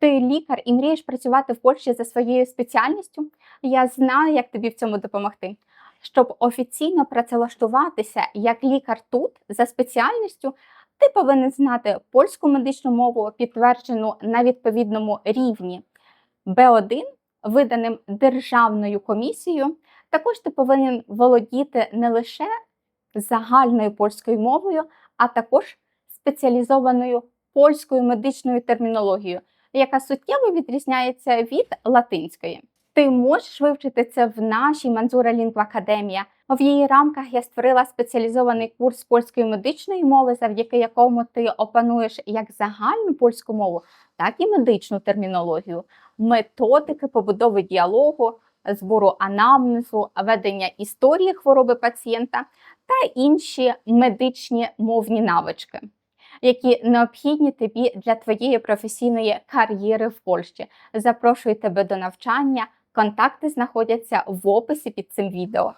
Ти лікар і мрієш працювати в Польщі за своєю спеціальністю? Я знаю, як тобі в цьому допомогти. Щоб офіційно працевлаштуватися як лікар тут за спеціальністю, ти повинен знати польську медичну мову, підтверджену на відповідному рівні Б1, виданим державною комісією. Також ти повинен володіти не лише загальною польською мовою, а також спеціалізованою польською медичною термінологією, яка суттєво відрізняється від латинської. Ти можеш вивчити це в нашій Манзура Лінгва Академія. В її рамках я створила спеціалізований курс польської медичної мови, завдяки якому ти опануєш як загальну польську мову, так і медичну термінологію, методики побудови діалогу, збору анамнезу, ведення історії хвороби пацієнта та інші медичні мовні навички, які необхідні тобі для твоєї професійної кар'єри в Польщі. Запрошую тебе до навчання. Контакти знаходяться в описі під цим відео.